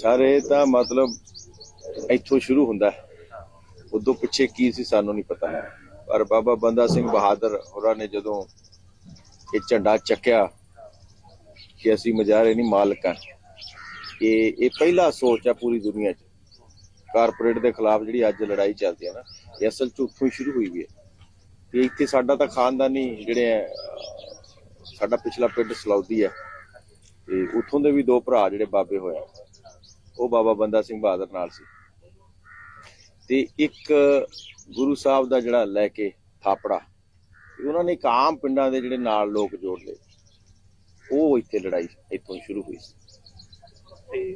Sir ਇਹ ਤਾਂ ਮਤਲਬ ਇੱਥੋਂ ਸ਼ੁਰੂ ਹੁੰਦਾ ਹੈ। ਉਦੋਂ ਪਿੱਛੇ ਕੀ ਸੀ ਸਾਨੂੰ ਨਹੀਂ ਪਤਾ। ਪਰ ਬਾਬਾ ਬੰਦਾ ਸਿੰਘ ਬਹਾਦਰ ਹੋਰਾਂ ਨੇ ਜਦੋਂ ਇਹ ਝੰਡਾ ਚੱਕਿਆ ਕਿ ਅਸੀਂ ਮਜਾਰੇ ਨਹੀਂ ਮਾਲਕ ਹਾਂ, ਇਹ ਇਹ ਪਹਿਲਾ ਸੋਚ ਆ ਪੂਰੀ ਦੁਨੀਆ 'ਚ। ਕਾਰਪੋਰੇਟ ਦੇ ਖਿਲਾਫ ਜਿਹੜੀ ਅੱਜ ਲੜਾਈ ਚੱਲਦੀ ਹੈ ਨਾ, ਇਹ ਅਸਲ 'ਚ ਉੱਥੋਂ ਹੀ ਸ਼ੁਰੂ ਹੋਈ ਵੀ ਹੈ। ਤੇ ਇੱਥੇ ਸਾਡਾ ਤਾਂ ਖਾਨਦਾਨੀ ਜਿਹੜੇ ਆ, ਸਾਡਾ ਪਿਛਲਾ ਪਿੰਡ ਸਲੌਦੀ ਹੈ। ਤੇ ਉਥੋਂ ਦੇ ਵੀ ਦੋ ਭਰਾ ਜਿਹੜੇ ਬਾਬੇ ਹੋਇਆ ਉਹ ਬਾਬਾ ਬੰਦਾ ਸਿੰਘ ਬਹਾਦਰ ਨਾਲ ਸੀ। ਤੇ ਇੱਕ ਗੁਰੂ ਸਾਹਿਬ ਦਾ ਜਿਹੜਾ ਲੈ ਕੇ ਥਾਪੜਾ ਉਹਨਾਂ ਨੇ ਇੱਕ ਆਮ ਪਿੰਡਾਂ ਦੇ ਜਿਹੜੇ ਨਾਲ ਲੋਕ ਜੋੜ ਲਏ। ਉਹ ਇੱਥੇ ਲੜਾਈ ਇੱਥੋਂ ਸ਼ੁਰੂ ਹੋਈ ਸੀ।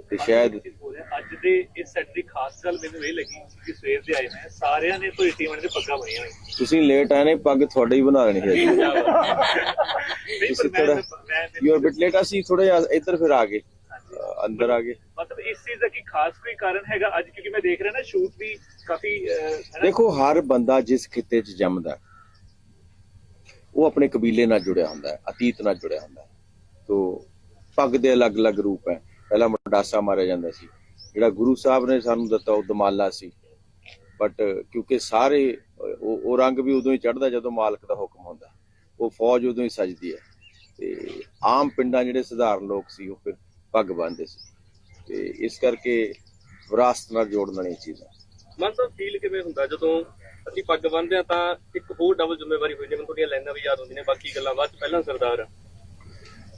ਤੇ ਸ਼ਾਇਦ ਅੱਜ ਦੇ ਇਸ ਸੈਟ ਦੀ ਖਾਸ ਗੱਲ ਮੈਨੂੰ ਇਹ ਲੱਗੀ ਕਿ ਸਵੇਰ ਦੇ ਆਏ ਨੇ ਸਾਰਿਆਂ ਨੇ ਤੋਂ ਟੀਮਾਂ ਦੇ ਪੱਗਾਂ ਬਣੀਆਂ ਹੋਈਆਂ। ਤੁਸੀਂ ਲੇਟ ਆਏ ਨੇ ਪੱਗ ਤੁਹਾਡੀ ਹੀ ਬਣਾ ਲੈਣੀ ਹੈ ਤੁਸੀਂ ਮੈਂ ਥੋੜਾ ਮੈਂ ਯੂ ਆਰ ਬਿਟ ਲੇਟ ਅਸੀਂ ਥੋੜਾ ਜਿਹਾ ਇੱਧਰ ਫਿਰ ਆ ਗਏ। ਅੰਦਰ ਆ ਗਏ। ਮਤਲਬ ਇਸ ਚੀਜ਼ ਦਾ ਕੀ ਖਾਸ ਕੋਈ ਕਾਰਨ ਹੈਗਾ ਅੱਜ? ਕਿਉਂਕਿ ਮੈਂ ਦੇਖ ਰਿਹਾ ਨਾ ਸ਼ੂਟ ਵੀ ਕਾਫੀ? ਦੇਖੋ ਹਰ ਬੰਦਾ ਜਿਸ ਖਿੱਤੇ 'ਚ ਜੰਮਦਾ ਉਹ ਆਪਣੇ ਕਬੀਲੇ ਨਾਲ ਜੁੜਿਆ ਹੁੰਦਾ ਹੈ ਅਤੀਤ ਨਾਲ ਜੁੜਿਆ ਹੁੰਦਾ ਹੈ। ਤੋ ਪੱਗ ਦੇ ਅਲੱਗ-ਅਲੱਗ ਰੂਪ ਹੈ। ਪਹਿਲਾਂ ਮਡਾਸਾ ਮਾਰਿਆ ਜਾਂਦਾ ਸੀ। ਜਿਹੜਾ ਗੁਰੂ ਸਾਹਿਬ ਨੇ ਸਾਨੂੰ ਦਿੱਤਾ ਉਹ ਦਮਾਲਾ ਸੀ। ਬਟ ਕਿਉਂਕਿ ਸਾਰੇ ਉਹ ਉਹ ਰੰਗ ਵੀ ਉਦੋਂ ਹੀ ਚੜਦਾ ਜਦੋਂ ਮਾਲਕ ਦਾ ਹੁਕਮ ਹੁੰਦਾ। ਉਹ ਫੌਜ ਉਦੋਂ ਹੀ ਸਜਦੀ ਹੈ। ਤੇ ਆਮ ਪਿੰਡਾਂ ਜਿਹੜੇ ਸਧਾਰਨ ਲੋਕ ਸੀ ਉਹ ਫਿਰ ਪੱਗ ਬੰਨ੍ਹਦੇ ਸੀ। ਤੇ ਇਸ ਕਰਕੇ ਵਿਰਾਸਤ ਨਾਲ ਜੋੜਨ ਵਾਲੀ ਚੀਜ਼। ਹੈ ਮਨ ਸਾਹਿਬ ਫੀਲ ਕਿਵੇਂ ਹੁੰਦਾ? ਜਦੋਂ ਅਸੀਂ ਪੱਗ ਬੰਨ੍ਹਦੇ ਆ ਤਾਂ ਇੱਕ ਹੋਰ ਡਬਲ ਜ਼ਿੰਮੇਵਾਰੀ ਹੋਈ ਜਿਵੇਂ ਤੁਹਾਡੀਆਂ ਲਾਈਨਾਂ ਵੀ ਯਾਦ ਹੁੰਦੀਆਂ ਨੇ ਬਾਕੀ ਗੱਲਾਂ ਬਾਅਦ ਪਹਿਲਾਂ ਸਰਦਾਰ।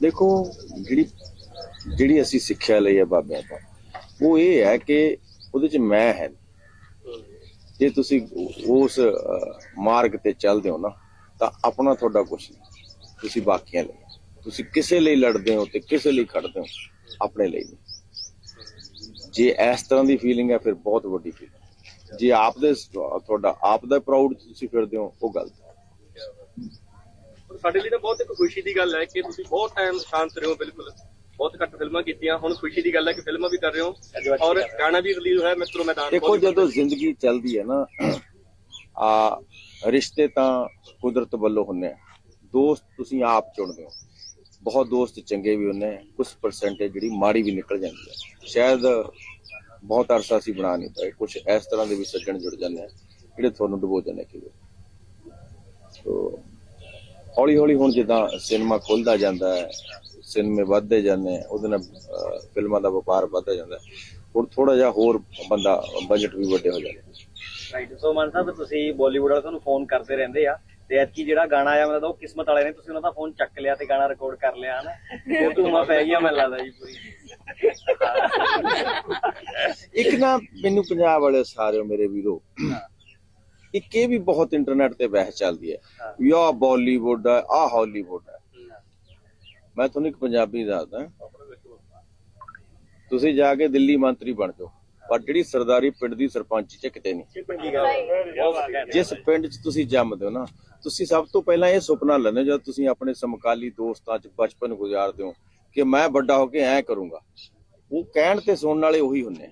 ਦੇਖੋ ਜਿਹੜੀ ਜਿਹੜੀ ਅਸੀਂ ਸਿੱਖਿਆ ਲਈ ਹੈ ਬਾਬਿਆਂ ਤੋਂ ਉਹ ਇਹ ਹੈ ਕਿ ਉਹਦੇ ਚ ਮੈਂ ਹੈ ਜੇ ਤੁਸੀਂ ਉਸ ਮਾਰਗ ਤੇ ਚੱਲਦੇ ਹੋ ਨਾ ਤਾਂ ਆਪਣਾ ਤੁਹਾਡਾ ਕੁਝ ਨਹੀਂ। ਤੁਸੀਂ ਬਾਕੀਆਂ ਲਈ। ਤੁਸੀਂ ਕਿਸੇ ਲਈ ਲੜਦੇ ਹੋ ਤੇ ਕਿਸੇ ਲਈ ਖੜਦੇ ਹੋ। ਆਪਣੇ ਲਈ ਨਹੀਂ। ਜੇ ਇਸ ਤਰ੍ਹਾਂ ਦੀ ਫੀਲਿੰਗ ਹੈ ਫਿਰ ਬਹੁਤ ਵੱਡੀ ਫੀਲਿੰਗ ਜੇ ਆਪ ਦੇ ਤੁਹਾਡਾ ਆਪ ਦਾ ਪ੍ਰਾਊਡ ਤੁਸੀਂ ਫਿਰਦੇ ਹੋ ਉਹ ਗਲਤ ਹੈ। ਸਾਡੇ ਲਈ ਤਾਂ ਬਹੁਤ ਇੱਕ ਖੁਸ਼ੀ ਦੀ ਗੱਲ ਹੈ ਕਿ ਤੁਸੀਂ ਬਹੁਤ ਟਾਈਮ ਸ਼ਾਂਤ ਰਹੇ ਹੋ ਬਿਲਕੁਲ। ਬਹੁਤ ਘੱਟ ਫਿਲਮਾਂ ਕੀਤੀਆਂ। ਹੁਣ ਖੁਸ਼ੀ ਦੀ ਗੱਲ ਹੈ ਕਿ ਫਿਲਮਾਂ ਵੀ ਕਰ ਰਹੇ ਹੋ। ਔਰ ਗਾਣਾ ਵੀ ਰਿਲੀਜ਼ ਹੋਇਆ ਮਿੱਤਰੋ ਮੈਦਾਨ ਦੇਖੋ ਜਦੋਂ। ਜ਼ਿੰਦਗੀ ਚੱਲਦੀ ਹੈ ਨਾ ਆ ਰਿਸ਼ਤੇ ਤਾਂ ਕੁਦਰਤ ਵੱਲੋਂ ਹੁੰਦੇ ਆ। ਦੋਸਤ ਤੁਸੀਂ ਆਪ ਚੁਣਦੇ ਹੋ। ਬਹੁਤ ਦੋਸਤ ਚੰਗੇ ਵੀ ਹੁੰਦੇ ਕੁਝ ਪਰਸੈਂਟੇਜ ਜਿਹੜੀ ਮਾੜੀ ਵੀ ਨਿਕਲ ਜਾਂਦੀ ਹੈ। ਸ਼ਾਇਦ ਬਹੁਤ ਅਰਸਾ ਸੀ ਬਣਾ ਨਹੀਂ ਪਏ ਕੁਝ ਇਸ ਤਰ੍ਹਾਂ ਦੇ ਵੀ ਸੱਜਣ ਜੁੜ ਜਾਂਦੇ ਆ, ਜਿਹੜੇ ਤੁਹਾਨੂੰ ਡੁਬੋ ਜਾਂਦੇ ਕਿ ਸੋ ਹੌਲੀ ਹੌਲੀ ਹੁਣ ਜਿੱਦਾਂ ਸਿਨੇਮਾ ਖੁੱਲਦਾ ਜਾਂਦਾ ਹੈ, ਸਿਨੇਮੇ ਵੱਧਦੇ ਜਾਂਦੇ ਆ, ਉਹਦੇ ਨਾਲ ਫਿਲਮਾਂ ਦਾ ਵਪਾਰ ਵੱਧਦਾ ਜਾਂਦਾ ਹੁਣ ਥੋੜਾ ਜਿਹਾ ਹੋਰ ਬੰਦਾ ਬਜਟ ਵੀ ਵੱਡੇ ਹੋ ਜਾਂਦੇ ਰਾਈਟ ਸੋ ਮਨ ਸਾਹਿਬ, ਤੁਸੀਂ ਬਾਲੀਵੁੱਡ ਵਾਲੇ ਤੁਹਾਨੂੰ ਫੋਨ ਕਰਦੇ ਰਹਿੰਦੇ ਆ। ਤੇ ਐਤਕੀ ਜਿਹੜਾ ਗਾਣਾ ਆਇਆ ਲੱਗਦਾ ਉਹ ਕਿਸਮਤ ਵਾਲੇ ਨੇ ਤੁਸੀਂ ਉਹਨਾਂ ਦਾ ਫੋਨ ਚੱਕ ਲਿਆ ਤੇ ਗਾਣਾ ਰਿਕਾਰਡ ਕਰ ਲਿਆ ਹਨਾ? ਉਹ ਧੂਮਾ ਪੈ ਗਿਆ ਮੈਨੂੰ ਲੱਗਦਾ ਜੀ ਪੂਰੀ। ਇੱਕ ਨਾ ਮੈਨੂੰ ਪੰਜਾਬ ਵਾਲੇ ਸਾਰੇ ਮੇਰੇ ਵੀਰੋ ਇੱਕ ਇਹ ਵੀ ਬਹੁਤ ਇੰਟਰਨੈਟ ਤੇ ਬਹਿਸ ਚੱਲਦੀ ਹੈ। ਯਾ ਬਾਲੀਵੁੱਡ ਹੈ ਆ ਹਾਲੀਵੁੱਡ ਹੈ। ਮੈਂ ਤੁਹਾਨੂੰ ਇੱਕ ਪੰਜਾਬੀ ਦੱਸਦਾ। ਤੁਸੀਂ ਜਾ ਕੇ ਦਿੱਲੀ ਮੰਤਰੀ ਬਣ ਜਾਓ। ਪਰ ਜਿਹੜੀ ਸਰਦਾਰੀ ਪਿੰਡ ਦੀ ਸਰਪੰਚ ਚ ਕਿਤੇ ਨਹੀਂ। ਜਿਸ ਪਿੰਡ 'ਚ ਤੁਸੀਂ ਜੰਮਦੇ ਹੋ ਨਾ, ਤੁਸੀਂ ਸਭ ਤੋਂ ਪਹਿਲਾਂ ਇਹ ਸੁਪਨਾ ਲੈਂਦੇ ਹੋ, ਜਦ ਤੁਸੀਂ ਆਪਣੇ ਸਮਕਾਲੀ ਦੋਸਤਾਂ 'ਚ ਬਚਪਨ ਗੁਜ਼ਾਰਦੇ ਹੋ, ਕਿ ਮੈਂ ਵੱਡਾ ਹੋ ਕੇ ਐ ਕਰੂੰਗਾ। ਉਹ ਕਹਿਣ ਤੇ ਸੁਣਨ ਵਾਲੇ ਉਹੀ ਹੁੰਨੇ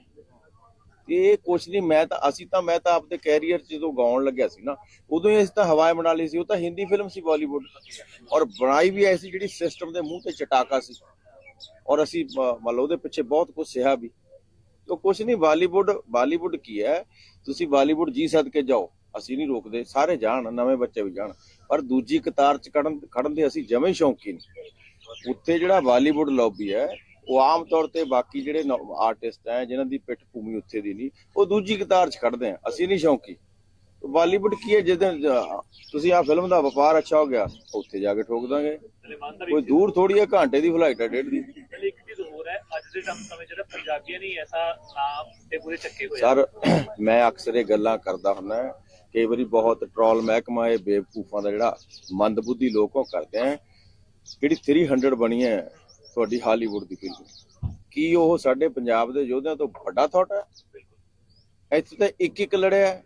ਇਹ ਕੁਛ ਨਹੀਂ, ਮੈਂ ਤਾਂ, ਅਸੀਂ ਤਾਂ, ਮੈਂ ਤਾਂ ਆਪਦੇ ਕੈਰੀਅਰ 'ਚ ਜਦੋਂ ਗਾਉਣ ਲੱਗਿਆ ਸੀ ਨਾ, ਉਦੋਂ ਹੀ ਅਸੀਂ ਤਾਂ ਹਵਾਏ ਬਣਾ ਲਈ ਸੀ, ਉਹ ਤਾਂ ਹਿੰਦੀ ਫਿਲਮ ਸੀ ਬਾਲੀਵੁੱਡ ਔਰ ਬਣਾਈ ਵੀ ਐਸੀ ਜਿਹੜੀ ਸਿਸਟਮ ਦੇ ਮੂੰਹ ਤੇ ਚਟਾਕਾ ਸੀ। ਔਰ ਅਸੀਂ, ਮ- ਮੰਨ ਲਓ ਉਹਦੇ ਪਿੱਛੇ ਬਹੁਤ ਕੁਝ ਸਿਹਾ ਵੀ। ਉਹ ਕੁਛ ਨਹੀਂ, ਬਾਲੀਵੁੱਡ ਬਾਲੀਵੁੱਡ ਕੀ ਹੈ? ਤੁਸੀਂ ਬਾਲੀਵੁੱਡ ਜੀ ਸਦਕੇ ਜਾਓ, ਅਸੀਂ ਨਹੀਂ ਰੋਕਦੇ, ਸਾਰੇ ਜਾਣ, ਨਵੇਂ ਬੱਚੇ ਵੀ ਜਾਣ। ਪਰ ਦੂਜੀ ਕਤਾਰ ਚ ਖੜਨ ਖੜਨ ਦੇ ਅਸੀਂ ਜਮੇ ਸ਼ੌਂਕੀ ਨਹੀਂ ਉੱਥੇ ਜਿਹੜਾ ਬਾਲੀਵੁੱਡ ਲੌਬੀ ਹੈ, ਉਹ ਆਮ ਤੌਰ ਤੇ ਬਾਕੀ ਜਿਹੜੇ ਆਰਟਿਸਟ ਹੈ, ਜਿਨ੍ਹਾਂ ਦੀ ਪਿੱਠ ਭੂਮੀ ਉੱਥੇ ਦੀ ਨਹੀਂ, ਉਹ ਦੂਜੀ ਕਤਾਰ ਚ ਖੜਦੇ ਆ, ਅਸੀਂ ਨਹੀਂ ਸ਼ੌਂਕੀ ਬਾਲੀਵੁੱਡ ਕੀ ਹੈ ਜਦੋਂ ਤੁਸੀਂ ਆ ਫਿਲਮ ਦਾ ਵਪਾਰ ਅੱਛਾ ਹੋ ਗਿਆ, ਉੱਥੇ ਜਾ ਕੇ ਠੋਕ ਦਾਂਗੇ। ਕੋਈ ਦੂਰ ਥੋੜੀ ਹੈ, ਘੰਟੇ ਦੀ ਫਲਾਈਟ ਹੈ, ਡੇਢ ਦੀ। ਹੈ ਅੱਜ ਦੇ ਟਾਈਮ ਸਮੇਂ ਜਿਹੜਾ ਪੰਜਾਬੀਆਂ ਨੇ ਐਸਾ ਨਾਮ ਤੇ ਪੂਰੇ ਚੱਕੇ ਹੋਏ ਆ। ਸਰ ਮੈਂ ਅਕਸਰ ਇਹ ਗੱਲਾਂ ਕਰਦਾ ਹੁੰਦਾ ਕਈ ਵਾਰੀ ਬਹੁਤ ਟ੍ਰੋਲ ਮਹਿਕਮਾ ਇਹ ਬੇਵਕੂਫਾਂ ਦਾ ਜਿਹੜਾ ਮੰਦਬੁੱਧੀ ਲੋਕ ਕਰਦੇ ਆ ਜਿਹੜੀ 300 ਬਣੀ ਹੈ ਤੁਹਾਡੀ ਹਾਲੀਵੁੱਡ ਦੀ ਫਿਲਮ। ਕੀ ਉਹ ਸਾਡੇ ਪੰਜਾਬ ਦੇ ਯੋਧਿਆਂ ਤੋਂ ਵੱਡਾ ਥਾਟ ਹੈ? ਇੱਥੇ ਤਾਂ ਇੱਕ ਇੱਕ ਲੜਿਆ।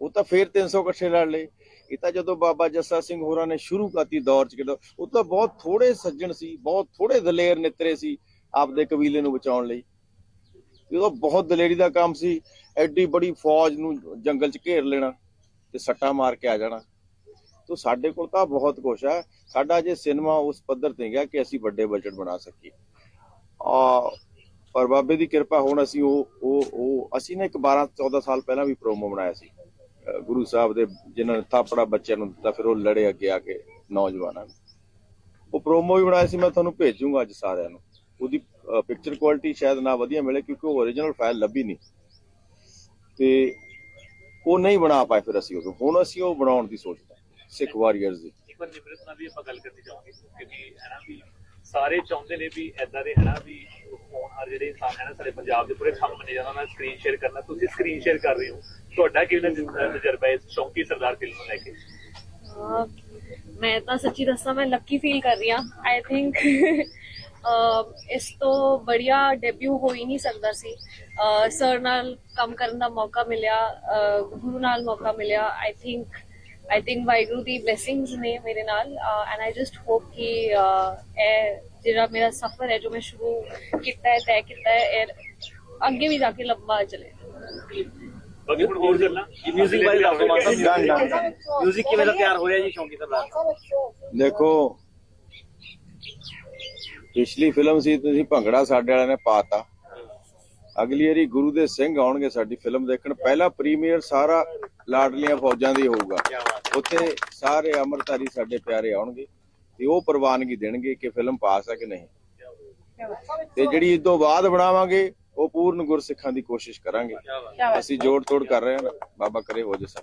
ਉਹ ਤਾਂ ਫੇਰ 300 ਇਕੱਠੇ ਲੜ ਲਏ। ਇਹ ਤਾਂ ਜਦੋਂ ਬਾਬਾ ਜੱਸਾ ਸਿੰਘ ਹੋਰਾਂ ਨੇ ਸ਼ੁਰੂ ਕਰਤੀ ਦੌਰ ਚ ਕਿਦੋਂ ਉਹ ਤਾਂ ਬਹੁਤ ਥੋੜੇ ਸੱਜਣ ਸੀ ਬਹੁਤ ਥੋੜੇ ਦਲੇਰ ਨਿਤਰੇ ਸੀ। ਆਪਦੇ ਕਬੀਲੇ ਨੂੰ ਬਚਾਉਣ ਲਈ। ਜਦੋਂ ਬਹੁਤ ਦਲੇਰੀ ਦਾ ਕੰਮ ਸੀ, ਐਡੀ ਬੜੀ ਫੌਜ ਨੂੰ ਜੰਗਲ 'ਚ ਘੇਰ ਲੈਣਾ ਤੇ ਸੱਟਾ ਮਾਰ ਕੇ ਆ ਜਾਣਾ। ਤੋ ਸਾਡੇ ਕੋਲ ਤਾਂ ਬਹੁਤ ਕੁਛ ਹੈ ਸਾਡਾ ਜੇ ਸਿਨੇਮਾ ਉਸ ਪੱਧਰ ਤੇ ਗਿਆ ਕਿ ਅਸੀਂ ਵੱਡੇ ਬਜਟ ਬਣਾ ਸਕੀਏ। ਆ, ਪਰ ਬਾਬੇ ਦੀ ਕਿਰਪਾ ਹੋਣ ਅਸੀਂ ਉਹ ਉਹ ਉਹ, ਅਸੀਂ ਨਾ ਇੱਕ 12 14 ਸਾਲ ਪਹਿਲਾਂ ਵੀ ਪ੍ਰੋਮੋ ਬਣਾਇਆ ਸੀ। ਗੁਰੂ ਸਾਹਿਬ ਦੇ ਜਿਨ੍ਹਾਂ ਨੇ ਥਾਪੜਾ ਬੱਚਿਆਂ ਨੂੰ ਦਿੱਤਾ, ਫਿਰ ਉਹ ਲੜੇ ਅੱਗੇ ਆ ਕੇ ਨੌਜਵਾਨਾਂ ਨੂੰ। ਉਹ ਪ੍ਰੋਮੋ ਵੀ ਬਣਾਇਆ ਸੀ, ਮੈਂ ਤੁਹਾਨੂੰ ਭੇਜੂੰਗਾ ਅੱਜ ਸਾਰਿਆਂ ਨੂੰ। ਉਹਦੀ ਪਿਕਚਰ ਕੁਆਲਿਟੀ ਸ਼ਾਇਦ ਨਾ ਵਧੀਆ ਮਿਲੇ ਕਿਉਂਕਿ ਉਹ ਓਰੀਜਨਲ ਫਾਈਲ ਲੱਭੀ ਨਹੀਂ। ਤੇ ਉਹ ਨਹੀਂ ਬਣਾ ਪਾਏ ਫਿਰ ਅਸੀਂ ਉਦੋਂ। ਹੁਣ ਅਸੀਂ ਉਹ ਬਣਾਉਣ ਦੀ ਸੋਚਦੇ ਹਾਂ ਸਿੱਖ ਵਾਰੀਅਰਸ ਦੀ। ਇੱਕ ਵਾਰ ਨਿਮਰਤ ਨਾਲ ਵੀ ਆਪਾਂ ਗੱਲ ਕਰਨੀ ਚਾਹਾਂਗੇ ਕਿਉਂਕਿ ਹੈ ਨਾ ਵੀ ਸਾਰੇ ਚਾਹੁੰਦੇ ਨੇ ਵੀ ਐਦਾਂ ਦੇ ਹੈ ਨਾ ਵੀ ਫੋਨ ਹਰ ਜਿਹੜੇ ਇਨਸਾਨ ਹੈ ਨਾ ਸਾਡੇ ਪੰਜਾਬ ਦੇ ਪੂਰੇ ਥੰਮ ਨੇ ਜਾਂਦਾ ਉਹਨਾਂ ਸਕਰੀਨ ਸ਼ੇਅਰ ਕਰਨਾ ਤੁਸੀਂ ਸਕਰੀਨ ਸ਼ੇਅਰ ਕਰ ਰਹੇ ਹੋ। ਤੁਹਾਡਾ ਕਿਵੇਂ ਤਜਰਬਾ ਇਸ ਸ਼ੌਂਕੀ ਸਰਦਾਰ ਫਿਲਮ ਲੈ ਕੇ? ਮੈਂ ਤਾਂ ਸੱਚੀ ਦੱਸਾਂ ਮੈਂ ਲੱਕੀ ਫੀਲ ਕਰ ਰਹੀ ਹਾਂ। ਆਈ ਥਿੰਕ ਇਸ ਤੋਂ ਬੜੀਆ ਡੈਬਿਊ ਹੋ ਹੀ ਨਹੀਂ ਸਕਦਾ ਸੀ। ਸਰ ਨਾਲ ਕੰਮ ਕਰਨ ਦਾ ਮੌਕਾ ਮਿਲਿਆ ਗੁਰੂ ਨਾਲ ਮੌਕਾ ਮਿਲਿਆ। I think I think Waheguru the blessings ਨੇ ਮੇਰੇ ਨਾਲ। ਐਂਡ ਆਈ ਜਸਟ ਹੋਪ ਕਿ ਇਹ ਜਿਹੜਾ ਮੇਰਾ ਸਫ਼ਰ ਹੈ ਜੋ ਮੈਂ ਸ਼ੁਰੂ ਕੀਤਾ ਹੈ ਤੈਅ ਕੀਤਾ ਹੈ ਇਹ ਅੱਗੇ ਵੀ ਜਾ ਕੇ ਲੰਬਾ ਚਲੇ। ਬਾਕੀ ਹੁਣ ਹੋਰ ਗੱਲਾਂ? ਮਿਊਜ਼ਿਕ ਬਾਰੇ ਦੱਸੋ ਸਾਹਿਬ ਡਨ, ਡਨ। ਮਿਊਜ਼ਿਕ ਕਿਵੇਂ ਦਾ ਤਿਆਰ ਹੋ ਰਿਹਾ ਜੀ ਸ਼ੌਂਕੀ ਸਰਦਾਰ? ਦੇਖੋ ਪਿਛਲੀ ਫਿਲਮ ਸੀ ਤੁਸੀਂ ਭੰਗੜਾ ਸਾਡੇ ਵਾਲਿਆਂ ਨੇ ਪਾਤਾ। ਅਗਲੀ ਵਾਰੀ ਗੁਰੂ ਦੇ ਸਿੰਘ ਆਉਣਗੇ ਸਾਡੀ ਫਿਲਮ ਦੇਖਣ। ਪਹਿਲਾ ਪ੍ਰੀਮੀਅਰ ਸਾਰਾ ਲਾਡਲੀਆਂ ਫੌਜਾਂ ਦੀ ਹੋਊਗਾ। ਉੱਥੇ ਸਾਰੇ ਅਮਰਤਾਰੀ ਸਾਡੇ ਪਿਆਰੇ ਆਉਣਗੇ ਤੇ ਉਹ ਪ੍ਰਵਾਨਗੀ ਦੇਣਗੇ ਕਿ ਫਿਲਮ ਪਾਸ ਹੈ ਕਿ ਨਹੀਂ। ਤੇ ਜਿਹੜੀ ਇਸ ਤੋਂ ਬਾਅਦ ਬਣਾਵਾਂਗੇ ਉਹ ਪੂਰਨ ਗੁਰਸਿੱਖਾਂ ਦੀ ਕੋਸ਼ਿਸ਼ ਕਰਾਂਗੇ। ਅਸੀਂ ਜੋੜ ਤੋੜ ਕਰ ਰਹੇ ਹਾਂ ਬਾਬਾ ਕਰੇ ਹੋ ਜੇ ਸਭ।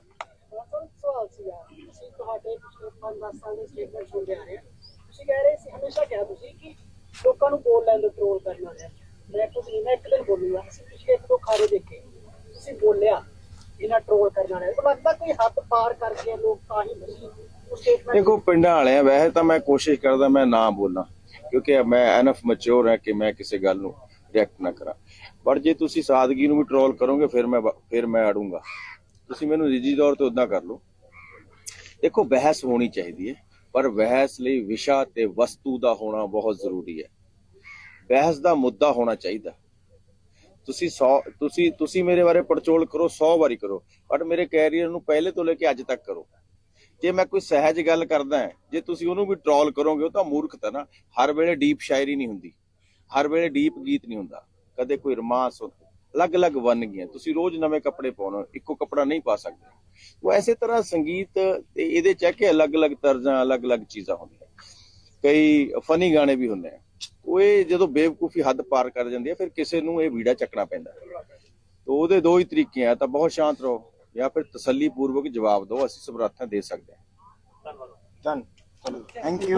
ਸਵਾਲ ਸੀਗਾ। ਤੁਸੀਂ ਤੁਹਾਡੇ ਪਿਛਲੇ 5-10 ਸਾਲ ਦੇ ਸਟੇਟਮੈਂਟ ਸੁਣਦੇ ਆ ਰਹੇ ਹਾਂ ਤੁਸੀਂ ਕਹਿ ਰਹੇ ਸੀ ਹਮੇਸ਼ਾ ਕਿਹਾ ਤੁਸੀਂ ਕਿ ਲੋਕਾਂ ਨੂੰ ਬੋਲ ਲੈਣ ਤੋਂ ਟ੍ਰੋਲ ਕਰਨਾ ਹੈ। ਮੈਂ ਕੁਝ ਨਹੀਂ, ਮੈਂ ਇੱਕ ਦਿਨ ਬੋਲੂਗਾ ਅਸੀਂ ਪਿਛਲੇ ਇੱਕ ਦੋ ਖਾਰੇ ਦੇਖੇ। ਤੁਸੀਂ ਬੋਲਿਆ, ਇਹਨਾਂ ਟ੍ਰੋਲ ਕਰਨਾ ਹੈ। ਲੱਗਦਾ ਕੋਈ ਹੱਦ ਪਾਰ ਕਰ ਗਿਆ ਲੋਕ ਤਾਂ ਹੀ ਤੁਸੀਂ ਉਹ ਸਟੇਟਮੈਂਟ ਦੇਖੋ, ਪਿੰਡਾਂ ਵਾਲੇ ਵੈਸੇ ਤਾਂ ਮੈਂ ਕੋਸ਼ਿਸ਼ ਕਰਦਾ ਮੈਂ ਨਾ ਬੋਲਾਂ, ਕਿਉਂਕਿ ਮੈਂ ਐਨਫ ਮੈਚੁਰ ਹਾਂ ਕਿ ਮੈਂ ਕਿਸੇ ਗੱਲ ਨੂੰ ਰਿਐਕਟ ਨਾ ਕਰਾਂ। ਪਰ ਜੇ ਤੁਸੀਂ ਸਾਦਗੀ ਨੂੰ ਵੀ ਟ੍ਰੋਲ ਕਰੋਗੇ, ਫਿਰ ਮੈਂ ਫਿਰ ਮੈਂ ਅੜੂੰਗਾ। ਤੁਸੀਂ ਮੈਨੂੰ ਨਿੱਜੀ ਤੌਰ ਤੇ ਉਦਾਂ ਕਰ ਲਓ। ਦੇਖੋ, ਬਹਿਸ ਹੋਣੀ ਚਾਹੀਦੀ ਹੈ। ਪਰ ਬਹਿਸ ਲਈ ਵਿਸ਼ਾ ਤੇ ਵਸਤੂ ਦਾ ਹੋਣਾ ਬਹੁਤ ਜ਼ਰੂਰੀ ਹੈ। ਬਹਿਸ ਦਾ ਮੁੱਦਾ ਹੋਣਾ ਚਾਹੀਦਾ। ਤੁਸੀਂ 100 ਤੁਸੀਂ ਤੁਸੀਂ ਮੇਰੇ ਬਾਰੇ ਪੜਚੋਲ ਕਰੋ 100 ਵਾਰੀ ਕਰੋ, ਬਟ ਮੇਰੇ ਕੈਰੀਅਰ ਨੂੰ ਪਹਿਲੇ ਤੋਂ ਲੈ ਕੇ ਅੱਜ ਤੱਕ ਕਰੋ। ਜੇ ਮੈਂ ਕੋਈ ਸਹਿਜ ਗੱਲ ਕਰਦਾ ਹਾਂ, ਜੇ ਤੁਸੀਂ ਉਹਨੂੰ ਵੀ ਟ੍ਰੋਲ ਕਰੋਗੇ, ਉਹ ਤਾਂ ਮੂਰਖਤਾ ਨਾ। ਹਰ ਵੇਲੇ ਡੀਪ ਸ਼ਾਇਰੀ ਨਹੀਂ ਹੁੰਦੀ। ਹਰ ਵੇਲੇ ਡੀਪ ਗੀਤ ਨਹੀਂ ਹੁੰਦਾ। ਕਦੇ ਕੋਈ ਰਮਾਂਸ, ਅਲੱਗ-ਅਲੱਗ ਵੰਨਗੀਆਂ ਤੁਸੀਂ ਰੋਜ਼ ਨਵੇਂ ਕੱਪੜੇ ਪਾਉਣਾ, ਇੱਕੋ ਕੱਪੜਾ ਨਹੀਂ ਪਾ ਸਕਦੇ। ਉਹ ਐਸੇ ਤਰ੍ਹਾਂ ਸੰਗੀਤ ਤੇ ਇਹਦੇ ਚ ਕਿ ਅਲੱਗ-ਅਲੱਗ ਤਰਜ਼ਾਂ ਅਲੱਗ-ਅਲੱਗ ਚੀਜ਼ਾਂ ਹੁੰਦੀਆਂ ਕਈ ਫਨੀ ਗਾਣੇ ਵੀ ਹੁੰਦੇ ਆ। ਉਹ ਇਹ ਜਦੋਂ ਬੇਵਕੂਫੀ ਹੱਦ ਪਾਰ ਕਰ ਜਾਂਦੀ ਹੈ ਫਿਰ ਕਿਸੇ ਨੂੰ ਇਹ ਵੀੜਾ ਚੱਕਣਾ ਪੈਂਦਾ। ਤੋ ਉਹਦੇ ਦੋ ਹੀ ਤਰੀਕੇ ਆ ਤਾਂ ਬਹੁਤ ਸ਼ਾਂਤ ਰਹੋ ਜਾਂ ਫਿਰ ਤਸੱਲੀ ਪੂਰਵਕ ਜਵਾਬ ਦਿਓ ਅਸੀਂ ਸਮਰੱਥਾ ਦੇ ਸਕਦੇ ਹਾਂ ਧੰਨਵਾਦ। Done. Thank you.